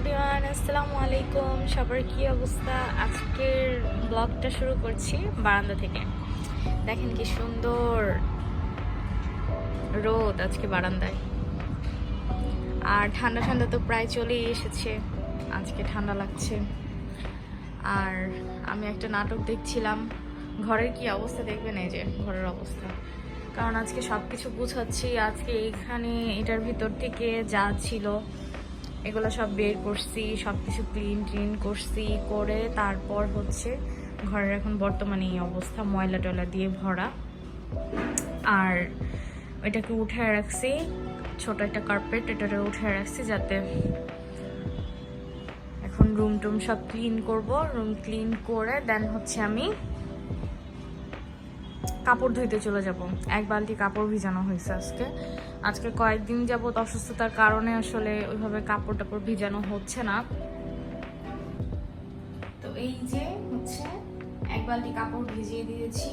Everyone, আসসালামু আলাইকুম। সবার কি অবস্থা? আজকের ব্লগটা শুরু করছি বারান্দা থেকে। দেখেন কি সুন্দর রোদ আজকে বারান্দায়। আর ঠান্ডা ঠান্ডা তো প্রায় চলেই এসেছে। আজকে ঠান্ডা লাগছে। আর আমি একটা নাটক দেখছিলাম। ঘরের কি অবস্থা দেখবেন? এই যে ঘরের অবস্থা। কারণ আজকে সব কিছু গুছাচ্ছি। আজকে এখানে এটার ভিতর থেকে যা ছিল এগুলো সব বের করছি, সব কিছু ক্লিন ক্লিন করছি, করে তারপর হচ্ছে ঘরের এখন বর্তমানে এই অবস্থা, ময়লা টয়লা দিয়ে ভরা। আর এটাকে উঠে রাখছি, ছোট একটা কার্পেট এটাকে উঠে রাখছি যাতে এখন রুম টুম সব ক্লিন করব। রুম ক্লিন করে দেন হচ্ছে আমি কাপড় ধুইতে চলে যাব। এক বালতি কাপড় ভিজানো হয়েছে আজকে। আজকে কয়েকদিন যাবত অসুস্থতার কারণে আসলে ওইভাবে কাপড় টাপড় ভিজানো হচ্ছে না। তো এই যে হচ্ছে এক বালতি কাপড় ভিজিয়ে দিয়েছি।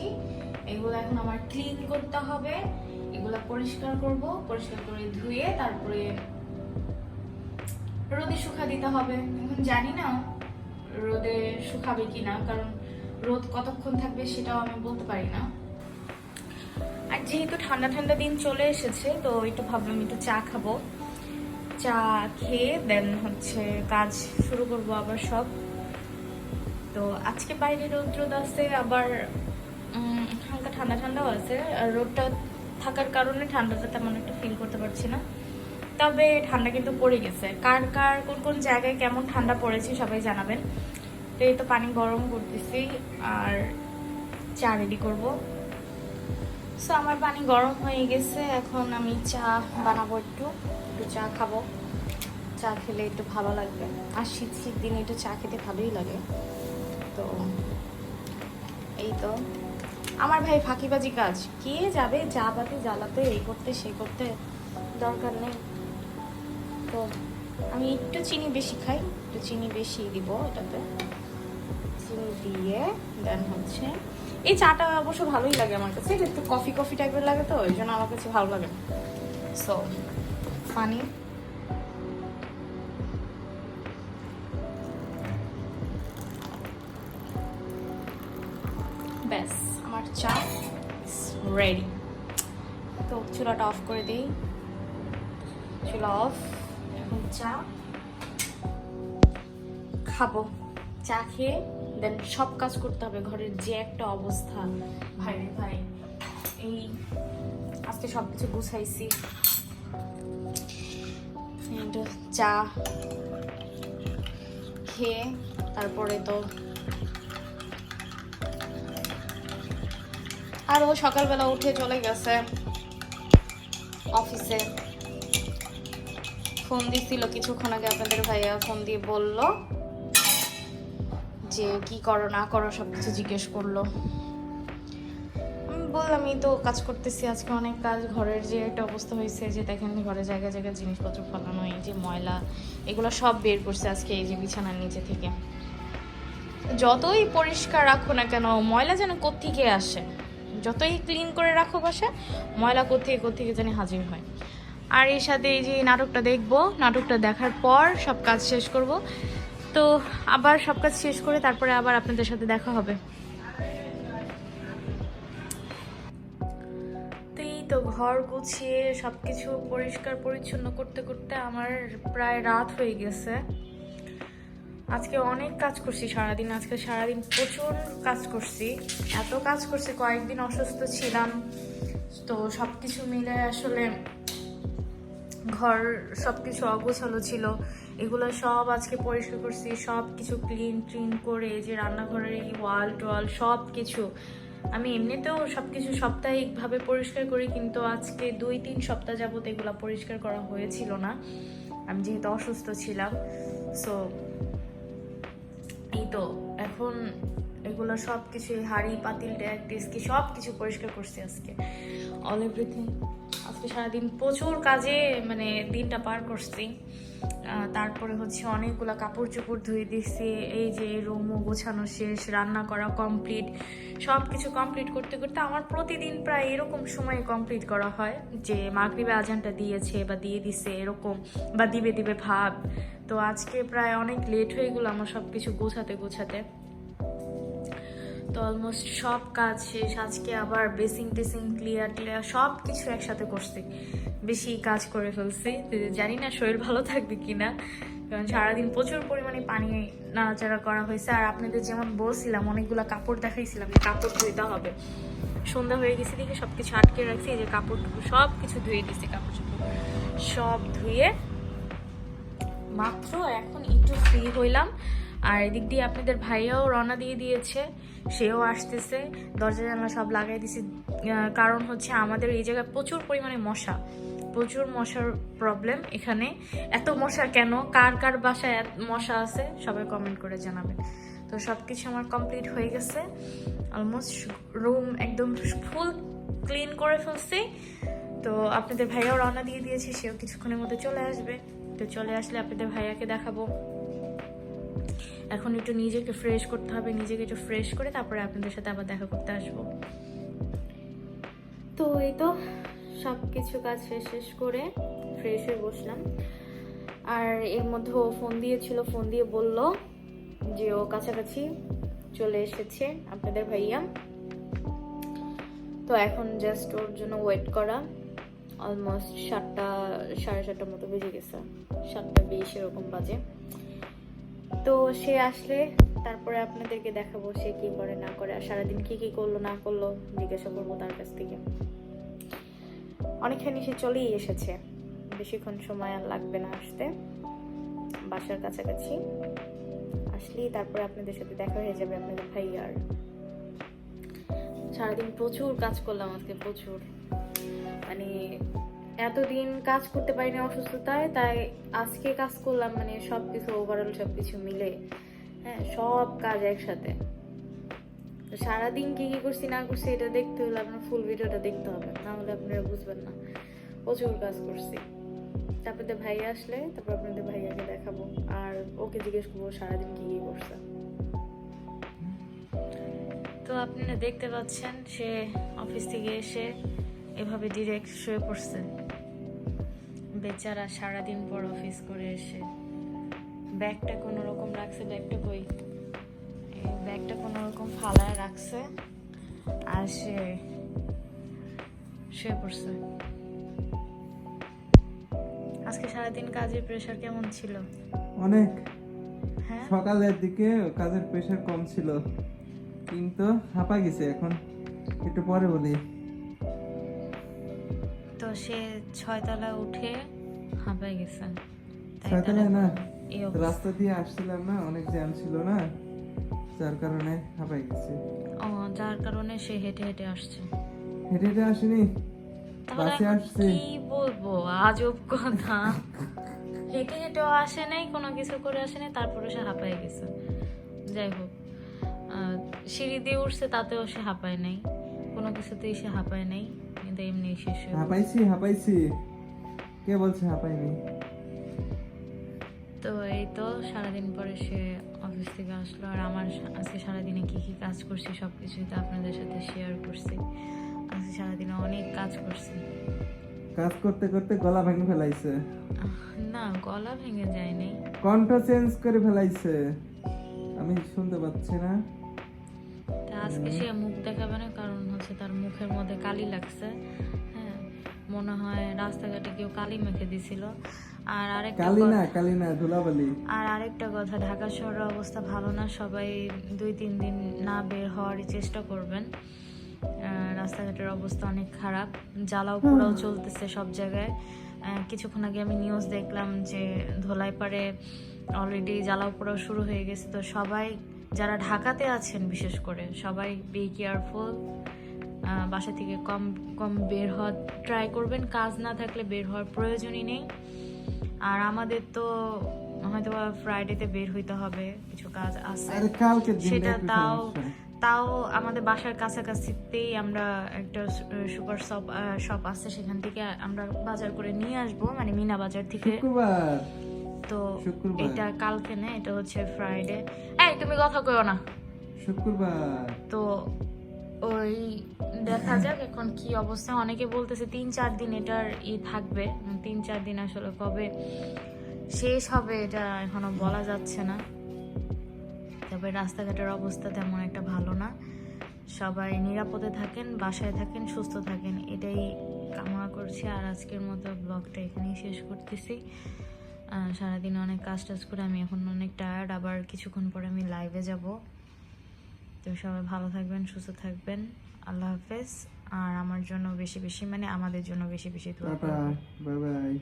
এগুলো এখন আমার ক্লিন করতে হবে। এগুলো পরিষ্কার করব। পরিষ্কার করে ধুয়ে তারপরে রোদে শুকা দিতে হবে। এখন জানি না রোদে শুকাবে কিনা, কারণ রোদ কতক্ষণ থাকবে সেটাও আমি বলতে পারি না। যেহেতু ঠান্ডা ঠান্ডা দিন চলে এসেছে, তো একটু ভাবলাম একটু চা খাব। চা খেয়ে দেন হচ্ছে কাজ শুরু করব আবার সব। তো আজকে বাইরে রোদ রোদ আছে আবার হালকা ঠান্ডা ঠান্ডাও আছে। আর রোদটা থাকার কারণে ঠান্ডাটা তেমন একটা ফিল করতে পারছি না। তবে ঠান্ডা কিন্তু পড়ে গেছে। কার কার, কোন কোন জায়গায় কেমন ঠান্ডা পড়েছে সবাই জানাবেন। তো এই তো পানি গরম করতেছি, আর চা রেডি করব। সো আমার পানি গরম হয়ে গেছে, এখন আমি চা বানাবো একটু একটু চা খাব। চা খেলে একটু ভালো লাগবে। আর শীত শীত দিনে একটু চা খেতে ভালোই লাগে। তো, এই তো। আমার ভাই ফাঁকিবাজি কাজ। কে যাবে চা পাতি জ্বালাতে, এই করতে, সেই করতে দরকার নেই। তো, আমি একটু চিনি বেশি খাই, একটু চিনি বেশি দিব এটাতে। চিনি দিয়ে দেন হচ্ছে এই চাটা অবশ্য ভালোই লাগে আমার কাছে। একটু কফি কফি টাইপের লাগে তো, ওই জন্য আমার কাছে ভালো লাগে সো পানি ব্যাস, আমার চা রেডি তো চুলাটা অফ করে দিই। চুলা অফ এখন চা খাব। চা খেয়ে দেন সব কাজ করতে হবে, ঘরের যে একটা অবস্থা। ভাই ভাই, এই আজকে সব কিছু গুছাইছি চা খেয়ে তারপরে তো আর ও সকালবেলা উঠে চলে গেছে অফিসে। ফোন দিছিল কিছুক্ষণ আগে আপনাদের ভাইয়া, ফোন দিয়ে বলল যে কি করো, না করো সব কিছু জিজ্ঞেস করল। আমি বললাম তো কাজ করতেছি, আজকে অনেক কাজ। ঘরের যে একটা অবস্থা হয়েছে, যে দেখেন ঘরে জায়গায় জায়গায় জিনিসপত্র ফেলানো, এই যে ময়লা, এগুলো সব বের করছে আজকে এই যে বিছানার নিচে থেকে। যতই পরিষ্কার রাখো না কেন, ময়লা যেন কোত্থেকে আসে? যতই ক্লিন করে রাখো বাসা ময়লা কোত্থেকে কোত্থেকে যেন হাজির হয়। আর এর সাথে এই যে নাটকটা দেখব, নাটকটা দেখার পর সব কাজ শেষ করব। তো আবার সব কাজ শেষ করে তারপরে আবার আপনাদের সাথে দেখা হবে। তো ঘর গুছিয়ে সব কিছু পরিষ্কার পরিচ্ছন্ন করতে করতে আমার প্রায় রাত হয়ে গেছে। আজকে অনেক কাজ করছি সারাদিন, আজকে সারাদিন প্রচুর কাজ করছি। এত কাজ করছি, কয়েকদিন অসুস্থ ছিলাম। তো সব কিছু মিলে আসলে ঘর সব কিছু অগোছালো ছিল। এগুলো সব আজকে পরিষ্কার করছি। সব কিছু ক্লিন ট্রিন করে যে রান্নাঘরের এই ওয়াল টোয়াল সব কিছু আমি এমনিতেও সব কিছু সাপ্তাহিকভাবে পরিষ্কার করি, কিন্তু আজকে দুই, তিন সপ্তাহ যাবত এগুলো পরিষ্কার করা হয়েছিল না। আমি যেহেতু অসুস্থ ছিলাম সো এই তো এখন এগুলো সব কিছু হাড়ি, পাতিল, ট্যাগ, টেস্কি সব কিছু পরিষ্কার করছি আজকে। অল এভরিথিং আজকে সারাদিন প্রচুর কাজে মানে দিনটা পার করছি। তারপরে হচ্ছে অনেকগুলো কাপড় চোপড় ধুয়ে দিচ্ছি এই যে রুমও গোছানো শেষ, রান্না করা কমপ্লিট সব কিছু কমপ্লিট করতে করতে আমার প্রতিদিন প্রায় এরকম সময়ে কমপ্লিট করা হয় যে মাগরিবে আজানটা দিয়েছে বা দিয়ে দিছে এরকম, বা দিবে দিবে ভাব। তো আজকে প্রায় অনেক লেট হয়ে গেলো আমার সব কিছু গোছাতে গোছাতে। তো অলমোস্ট সব কাজ শেষ। আজকে আবার বেসিং টেসিং ক্লিয়ার ক্লিয়ার সব কিছু একসাথে করছি। বেশি কাজ করে ফেলছি। জানি না শরীর ভালো থাকবে কিনা। কারণ সারাদিন প্রচুর পরিমাণে পানি নাড়াচাড়া করা হয়েছে। আর আপনাদের যেমন বলছিলাম, অনেকগুলো কাপড় দেখাইছিলাম কাপড় ধুইতে হবে। সন্ধ্যা হয়ে গেছে দেখে সব কিছু আটকে রাখছি যে কাপড় সব কিছু ধুয়ে দিছি, কাপড় সব ধুয়ে মাত্র এখন একটু ফ্রি হইলাম। আর এদিক দিয়ে আপনাদের ভাইয়াও রওনা দিয়ে দিয়েছে, সেও আসতেছে। দরজা জানলা সব লাগাই দিছি। কারণ হচ্ছে আমাদের এই জায়গায় প্রচুর পরিমাণে মশা, প্রচুর মশার প্রবলেম এখানে। এত মশা কেন? কার কার বাসায় মশা আছে? সবাই কমেন্ট করে জানাবেন। তো সব কিছু আমার কমপ্লিট হয়ে গেছে। অলমোস্ট রুম একদম ফুল ক্লিন করে ফেলছি। তো আপনাদের ভাইয়াও রওনা দিয়ে দিয়েছি, সেও কিছুক্ষণের মধ্যে চলে আসবে। তো চলে আসলে আপনাদের ভাইয়াকে দেখাবো। এখন একটু নিজেকে ফ্রেশ করতে হবে, নিজেকে একটু ফ্রেশ করে তারপরে আপনাদের সাথে আবার দেখা করতে আসব। তো এই তো সব কিছু কাজ শেষ শেষ করে ফ্রেশ হয়ে বসলাম। আর এর মধ্যে ও ফোন দিয়েছিল ফোন দিয়ে বলল যে ও কাছাকাছি চলে এসেছে আপনাদের ভাইয়া। তো এখন জাস্ট ওর জন্য ওয়েট করা। অলমোস্ট সাতটা, সাড়ে সাতটার মতো বেজে গেছে। সাতটা বিশ এরকম বাজে। তো সে আসলে তারপরে আপনাদেরকে দেখাবো সে কি করে, না করে, আর সারাদিন কি কি করল, না করল, জিজ্ঞাসা করব তার কাছ থেকে। অনেকখানি সে চলেই এসেছে। বেশিক্ষণ সময় আর লাগবে না আসতে। বাসার কাছাকাছি। আসলেই তারপরে আপনাদের সাথে দেখা হয়ে যাবে আপনাদের ভাই আর। সারাদিন প্রচুর কাজ করলাম আজকে, প্রচুর। মানে এতদিন কাজ করতে পারিনি অসুস্থতায়, তাই আজকে কাজ করলাম মানে সব কিছু ওভারঅল সব কিছু মিলে। হ্যাঁ সব কাজ একসাথে। সারাদিন কি কি করছি, না করছি, এটা দেখতে হলে আপনার ফুল ভিডিওটা দেখতে হবে, না হলে আপনারা বুঝবেন না। প্রচুর কাজ করছি। তারপরে ভাই আসলে, তারপর আপনাদের ভাইয়াকে দেখাবো, আর ওকে জিজ্ঞেস করব সারাদিন কি কি করছে। তো আপনারা দেখতে পাচ্ছেন, সে অফিস থেকে এসে এভাবে ডিরেক্ট শুয়ে পড়ছে। বেচারা সারাদিন পর অফিস করে এসে। ব্যাগটা কোনো রকম রাখছে ব্যাগটা কই? ব্যাগটা কোনো রকম ফালায় রাখছে আর সে শুয়ে পড়ছে। আজকে সারাদিন কাজের প্রেশার কেমন ছিল? অনেক। হ্যাঁ? সকালের দিকে কাজের প্রেশার কম ছিল কিন্তু হাঁপা গেছে এখন। একটু পরে বলি। তো সে ছয়তলা উঠে হাঁপায় গেছে তাই না তার এই অবস্থা। রাস্তা দিয়ে আসছিলাম না অনেক জ্যাম ছিল না যার কারণে হাঁপাই গেছে। ও যার কারণে সে হেঁটে হেঁটে আসছে। হেঁটে হেঁটে আসেনি বাসে আসছে। কি বলব আজব কথা। হেঁটে হেঁটেও আসে নাই কোনো কিছু করে আসে নাই তারপরে সে হাঁপায় গেছে। যাই হোক সিঁড়ি দিয়ে উঠছে তাতেও সে হাঁপায় নাই। কোনো কিছুতেই সে হাঁপায় নাই। কিন্তু এমনি শেষ হয়ে হাঁপাইছি হাঁপাইছি কে বলছে হাঁপাইনি? তো এই তো সারাদিন পরে সে অফিস থেকে আসলো আর আমার আজকে সারাদিনে কি কি কাজ করছি সব কিছুই তো আপনাদের সাথে শেয়ার করছি। আজকে সারাদিনে অনেক কাজ করছি। কাজ করতে করতে গলা ভেঙে ফেলাইছে। না গলা ভেঙে যায়নি। কণ্ঠ চেঞ্জ করে ফেলাইছে। আমি শুনতে পাচ্ছি না। আজকে সে মুখ দেখাবে না কারণ হচ্ছে তার মুখের মধ্যে কালি লাগছে। মনে হয় রাস্তাঘাটে কেউ কালি মেখে দিছিল। আর আরেকটা কালি কথা- না কালি না ধুলাবালি। আর আরেকটা কথা ঢাকা শহরের অবস্থা ভালো না সবাই দুই তিন দিন না বের হওয়ারই চেষ্টা করবেন। রাস্তাঘাটের অবস্থা অনেক খারাপ জ্বালাও পোড়াও চলতেছে সব জায়গায়। কিছুক্ষণ আগে আমি নিউজ দেখলাম যে ধোলাই ধোলাইপাড়ে অলরেডি জ্বালাও পোড়াও শুরু হয়ে গেছে। তো সবাই যারা ঢাকাতে আছেন বিশেষ করে সবাই বি কেয়ারফুল বাসা থেকে কম কম বের হওয়ার ট্রাই করবেন। কাজ না থাকলে বের হওয়ার প্রয়োজনই নেই। আর আমাদের তো হয়তো ফ্রাইডেতে বের হইতে হবে কিছু কাজ আছে। সেটা তাও তাও আমাদের বাসার কাছাকাছিতেই আমরা একটা সুপার শপ শপ আছে সেখান থেকে আমরা বাজার করে নিয়ে আসব মানে মিনা বাজার থেকে। তো এটা কালকে না এটা হচ্ছে ফ্রাইডে এই তুমি কথা কইও না। শুক্রবার। তো ওই দেখা যাক এখন কি অবস্থা। অনেকে বলতেছে তিন, চার দিন এটার ই থাকবে। তিন, চার দিন আসলে কবে শেষ হবে এটা এখনও বলা যাচ্ছে না। তবে রাস্তাঘাটের অবস্থা তেমন একটা ভালো না। সবাই নিরাপদে থাকেন, বাসায় থাকেন, সুস্থ থাকেন, এটাই কামনা করছি। আর আজকের মতো ব্লগটা এখানেই শেষ করতেছি। সারাদিন অনেক কাজ টাজ করে আমি এখন অনেক টায়ার্ড আবার কিছুক্ষণ পরে আমি লাইভে যাব। তো সবাই ভালো থাকবেন সুস্থ থাকবেন। আল্লাহ হাফেজ। আর আমার জন্য বেশি বেশি মানে আমাদের জন্য বেশি বেশি দোয়া বাই বাই।